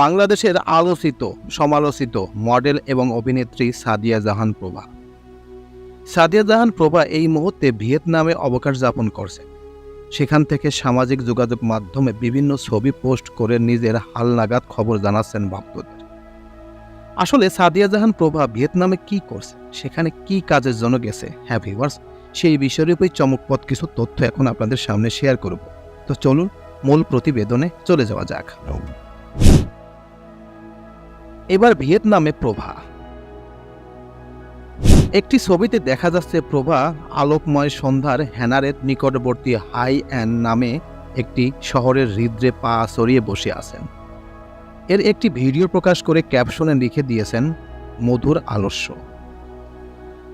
বাংলাদেশের আলোচিত, সমালোচিত মডেল এবং অভিনেত্রী সাদিয়া জাহান প্রভা। সাদিয়া জাহান প্রভা এই মুহূর্তে ভিয়েতনামে অবকাশ যাপন করছে। সেখান থেকে সামাজিক যোগাযোগ মাধ্যমে বিভিন্ন ছবি পোস্ট করে নিজের হালনাগাদ খবর জানাচ্ছেন ভক্তদের। আসলে সাদিয়া জাহান প্রভা ভিয়েতনামে কি করছে, সেখানে কি কাজের জন্য গেছে? হ্যাঁ ভিউয়ার্স সেই বিষয়ের উপর চমকপদ কিছু তথ্য এখন আপনাদের সামনে শেয়ার করব। তো চলুন, মূল প্রতিবেদনে চলে যাওয়া যাক। এবার ভিয়েতনামে প্রভা। একটি ছবিতে দেখা যাচ্ছে প্রভা আলোকময় সন্ধ্যার হ্যানারের নিকটবর্তী হাই অ্যান নামে একটি শহরের হৃদ্রে পা সরিয়ে বসে আছেন। এর একটি ভিডিও প্রকাশ করে ক্যাপশনে লিখে দিয়েছেন, মধুর আলস্য।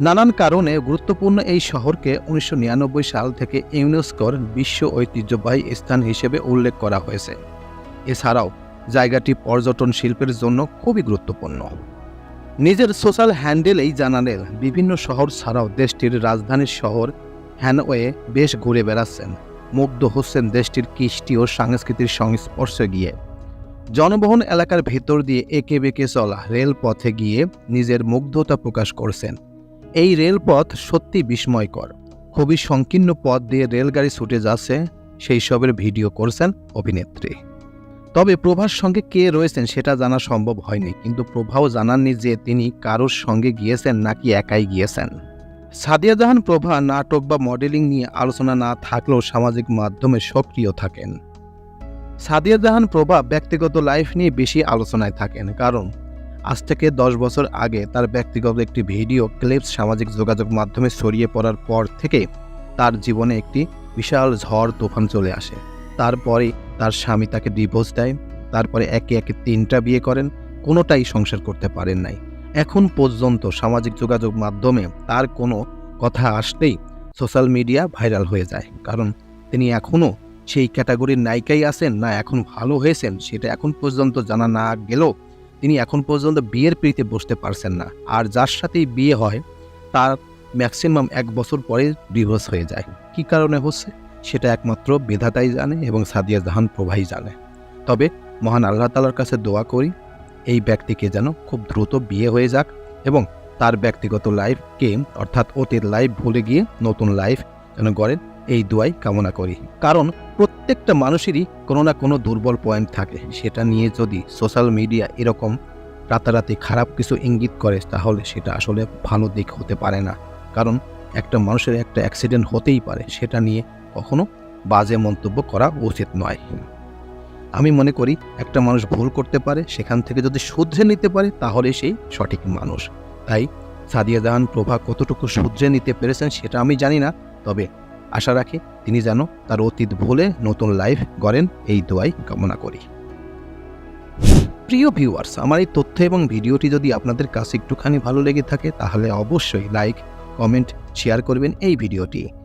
নানান কারণে গুরুত্বপূর্ণ এই শহরকে উনিশশো নিরানব্বই সাল থেকে ইউনেস্কোর বিশ্ব ঐতিহ্যবাহী স্থান হিসেবে উল্লেখ করা হয়েছে। এছাড়াও জায়গাটি পর্যটন শিল্পের জন্য খুবই গুরুত্বপূর্ণ। নিজের সোশ্যাল হ্যান্ডেলেই জানালেন, বিভিন্ন শহর ছাড়াও দেশটির রাজধানীর শহর হ্যানওয়ে বেশ ঘুরে বেড়াচ্ছেন। মুগ্ধ হচ্ছেন দেশটির কৃষ্টি ও সংস্কৃতির সংস্পর্শে গিয়ে। জনবহুল এলাকার ভেতর দিয়ে একে বেঁকে চলা রেলপথে গিয়ে নিজের মুগ্ধতা প্রকাশ করছেন। এই রেলপথ সত্যি বিস্ময়কর। খুবই সংকীর্ণ পথ দিয়ে রেলগাড়ি ছুটে যাচ্ছে, সেই সবের ভিডিও করছেন অভিনেত্রী। তবে প্রভার সঙ্গে কে রয়েছেন সেটা জানা সম্ভব হয়নি, কিন্তু প্রভাও জানাননি যে তিনি কারোর সঙ্গে গিয়েছেন নাকি একাই গিয়েছেন। সাদিয়া জাহান প্রভা নাটক বা মডেলিং নিয়ে আলোচনা না থাকলেও সামাজিক মাধ্যমে সক্রিয় থাকেন। সাদিয়া জাহান প্রভা ব্যক্তিগত লাইফ নিয়ে বেশি আলোচনায় থাকেন, কারণ আজ থেকে দশ বছর আগে তার ব্যক্তিগত একটি ভিডিও ক্লিপস সামাজিক যোগাযোগ মাধ্যমে ছড়িয়ে পড়ার পর থেকে তার জীবনে একটি বিশাল ঝড়, তুফান চলে আসে। তারপরে তার স্বামী তাকে ডিভোর্স দেয়, তারপরে একে একে তিনটা বিয়ে করেন, কোনোটাই সংসার করতে পারেন নাই। এখন পর্যন্ত সামাজিক যোগাযোগ মাধ্যমে তার কোনো কথা আসলেই সোশ্যাল মিডিয়া ভাইরাল হয়ে যায়, কারণ তিনি এখনও সেই ক্যাটাগরির নায়িকাই আছেন না এখন ভালো হয়েছেন, সেটা এখন পর্যন্ত জানা না গেলেও তিনি এখন পর্যন্ত বিয়ের পিড়িতে বসতে পারছেন না। আর যার সাথেই বিয়ে হয়, তার ম্যাক্সিমাম এক বছর পরে ডিভোর্স হয়ে যায়। কি কারণে হচ্ছে? সেটা একমাত্র বেধাতাই জানে এবং সাদিয়া জাহান প্রভাই জানে। তবে মহান আল্লাহ তালার কাছে দোয়া করি, এই ব্যক্তিকে যেন খুব দ্রুত বিয়ে হয়ে যাক এবং তার ব্যক্তিগত লাইফকে, অর্থাৎ অতীত লাইফ ভুলে গিয়ে নতুন লাইফ যেন গড়েন এই দোয়াই কামনা করি। কারণ প্রত্যেকটা মানুষেরই কোনো না কোনো দুর্বল পয়েন্ট থাকে। সেটা নিয়ে যদি সোশ্যাল মিডিয়া এরকম রাতারাতি খারাপ কিছু ইঙ্গিত করে, তাহলে সেটা আসলে ভালো দিক হতে পারে না। কারণ একটা মানুষের একটা অ্যাক্সিডেন্ট হতেই পারে। সেটা নিয়ে কখনো বাজে মন্তব্য করা উচিত নয়। আমি মনে করি একটা মানুষ ভুল করতে পারে, সেখান থেকে যদি শুধরে নিতে পারে, তাহলে সেই সঠিক মানুষ। তাই সাদিয়া জাহান প্রভা কতটুকু শুধরে নিতে পেরেছেন সেটা আমি জানি না, তবে আশা রাখি তিনি যেন তার অতীত ভুলে নতুন লাইফ গড়েন এই দোয়াই কামনা করি। প্রিয় ভিউয়ার্স, আমার এই তথ্য এবং ভিডিওটি যদি আপনাদের কাছে একটুখানি ভালো লেগে থাকে, তাহলে অবশ্যই লাইক, কমেন্ট, শেয়ার করবেন এই ভিডিওটি।